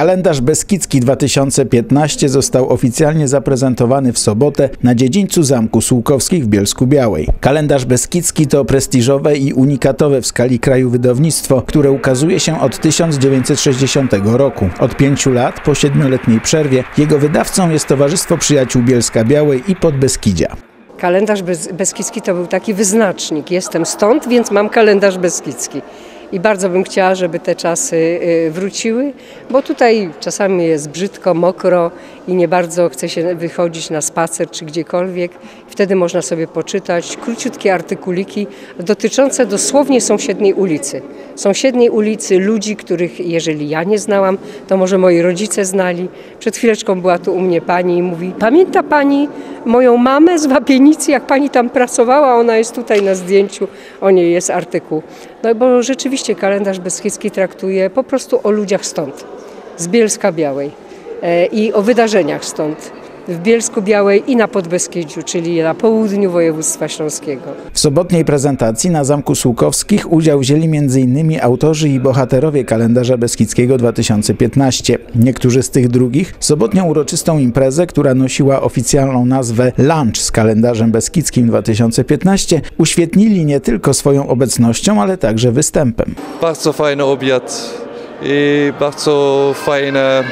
Kalendarz Beskidzki 2015 został oficjalnie zaprezentowany w sobotę na dziedzińcu Zamku Sułkowskich w Bielsku Białej. Kalendarz Beskidzki to prestiżowe i unikatowe w skali kraju wydawnictwo, które ukazuje się od 1960 roku. Od pięciu lat, po siedmioletniej przerwie, jego wydawcą jest Towarzystwo Przyjaciół Bielska Białej i Podbeskidzia. Kalendarz Beskidzki to był taki wyznacznik. Jestem stąd, więc mam kalendarz Beskidzki i bardzo bym chciała, żeby te czasy y, wróciły, bo tutaj czasami jest brzydko, mokro i nie bardzo chce się wychodzić na spacer czy gdziekolwiek. Wtedy można sobie poczytać króciutkie artykuliki dotyczące dosłownie sąsiedniej ulicy. Sąsiedniej ulicy, ludzi, których jeżeli ja nie znałam, to może moi rodzice znali. Przed chwileczką była tu u mnie pani i mówi, pamięta pani moją mamę z Wapienicy, jak pani tam pracowała, ona jest tutaj na zdjęciu, o niej jest artykuł. No bo rzeczywiście kalendarz Beskidzki traktuje po prostu o ludziach stąd, z Bielska Białej i o wydarzeniach stąd w Bielsku Białej i na Podbeskidziu, czyli na południu województwa śląskiego. W sobotniej prezentacji na Zamku Słukowskich udział wzięli m.in. autorzy i bohaterowie kalendarza Beskidzkiego 2015. Niektórzy z tych drugich sobotnią uroczystą imprezę, która nosiła oficjalną nazwę Lunch z kalendarzem Beskidzkim 2015, uświetnili nie tylko swoją obecnością, ale także występem. Bardzo fajny obiad i bardzo fajne,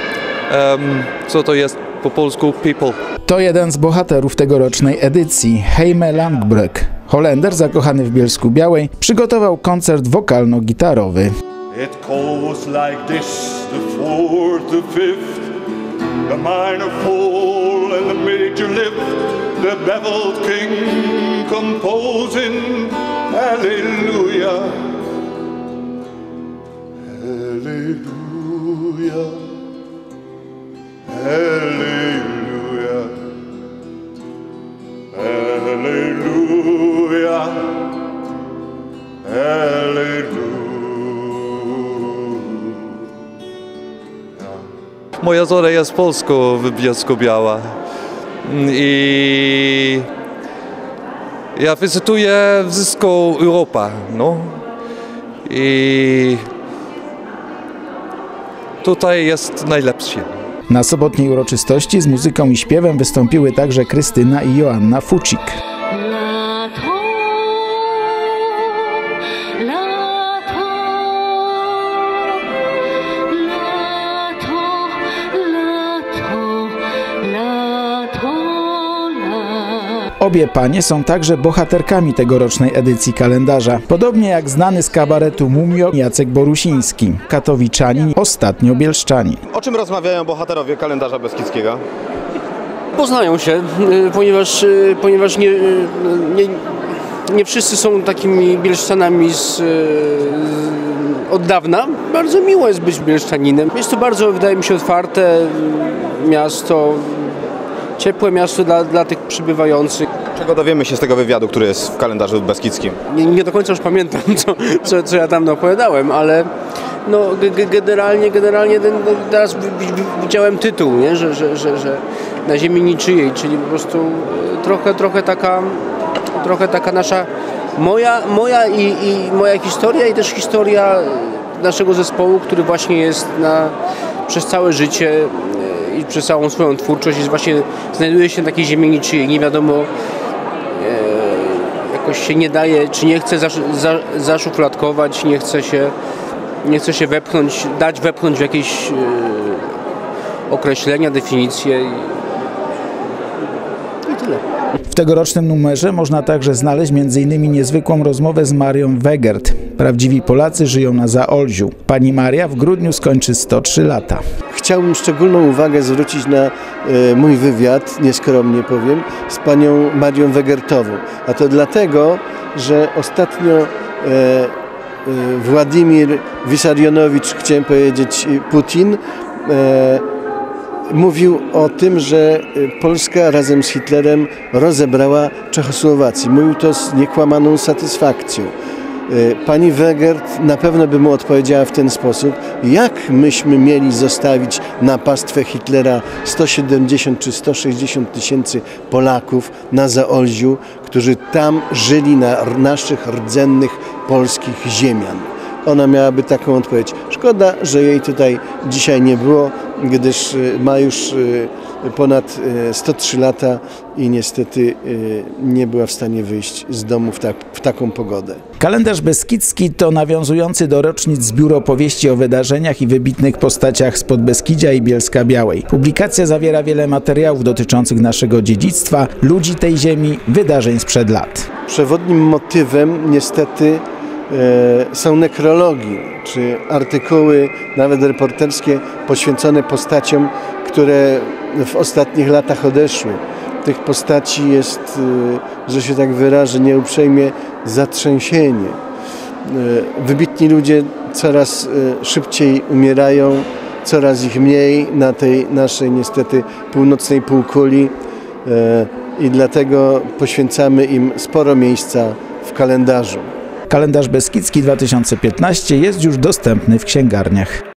co to jest po polsku people. To jeden z bohaterów tegorocznej edycji, Heime Langbrek. Holender zakochany w Bielsku Białej przygotował koncert wokalno-gitarowy. It goes like this, the fourth, the fifth, the minor fall and the major lift, the beveled king Moja żona jest Polską w Bielsko-Biała i ja wizytuję wszystko Europę, no. I tutaj jest najlepsze. Na sobotniej uroczystości z muzyką i śpiewem wystąpiły także Krystyna i Joanna Fucik. Obie panie są także bohaterkami tegorocznej edycji kalendarza, podobnie jak znany z kabaretu Mumio Jacek Borusiński, katowiczanin, ostatnio bielszczanin. O czym rozmawiają bohaterowie kalendarza Beskidzkiego? Poznają się, y, ponieważ, y, ponieważ nie, y, nie, nie wszyscy są takimi bielszczanami z, od dawna. Bardzo miło jest być bielszczaninem. Jest to bardzo, wydaje mi się, otwarte miasto, ciepłe miasto dla, dla tych przybywających. Czego dowiemy się z tego wywiadu, który jest w kalendarzu beskidzkim? Nie, nie do końca już pamiętam, co, co, co ja tam opowiadałem, ale no, generalnie, generalnie ten, no, teraz widziałem tytuł, nie? Że, że, że, że na ziemi niczyjej, czyli po prostu e, trochę, trochę taka trochę taka nasza moja, moja i, i moja historia i też historia naszego zespołu, który właśnie jest na, przez całe życie i przez całą swoją twórczość jest właśnie, znajduje się na takiej ziemi niczyjej. Nie wiadomo, e, jakoś się nie daje, czy nie chce zasz, za, zaszufladkować, nie chce się, nie chce się wepchnąć, dać wepchnąć w jakieś e, określenia, definicje. I tyle. W tegorocznym numerze można także znaleźć m.in. niezwykłą rozmowę z Marią Wegert. Prawdziwi Polacy żyją na Zaolziu. Pani Maria w grudniu skończy 103 lata. Chciałbym szczególną uwagę zwrócić na e, mój wywiad, nieskromnie powiem, z panią Marią Wegertową. A to dlatego, że ostatnio e, e, Władimir Wisarionowicz, chciałem powiedzieć Putin, mówił o tym, że Polska razem z Hitlerem rozebrała Czechosłowację. Mówił to z niekłamaną satysfakcją. Y, pani Wegert na pewno by mu odpowiedziała w ten sposób, jak myśmy mieli zostawić na pastwę Hitlera 170 czy 160 tysięcy Polaków na Zaolziu, którzy tam żyli na naszych rdzennych polskich ziemian. Ona miałaby taką odpowiedź. Szkoda, że jej tutaj dzisiaj nie było, gdyż y, ma już y, ponad y, 103 lata i niestety y, nie była w stanie wyjść z domu w, tak, w taką pogodę. Kalendarz Beskidzki to nawiązujący do rocznic zbiór opowieści o wydarzeniach i wybitnych postaciach z Podbeskidzia i Bielska Białej. Publikacja zawiera wiele materiałów dotyczących naszego dziedzictwa, ludzi tej ziemi, wydarzeń sprzed lat. Przewodnim motywem niestety są nekrologi, czy artykuły, nawet reporterskie, poświęcone postaciom, które w ostatnich latach odeszły. Tych postaci jest, e, że się tak wyrażę nieuprzejmie, zatrzęsienie. E, Wybitni ludzie coraz e, szybciej umierają, coraz ich mniej na tej naszej niestety północnej półkuli e, i dlatego poświęcamy im sporo miejsca w kalendarzu. Kalendarz Beskidzki 2015 jest już dostępny w księgarniach.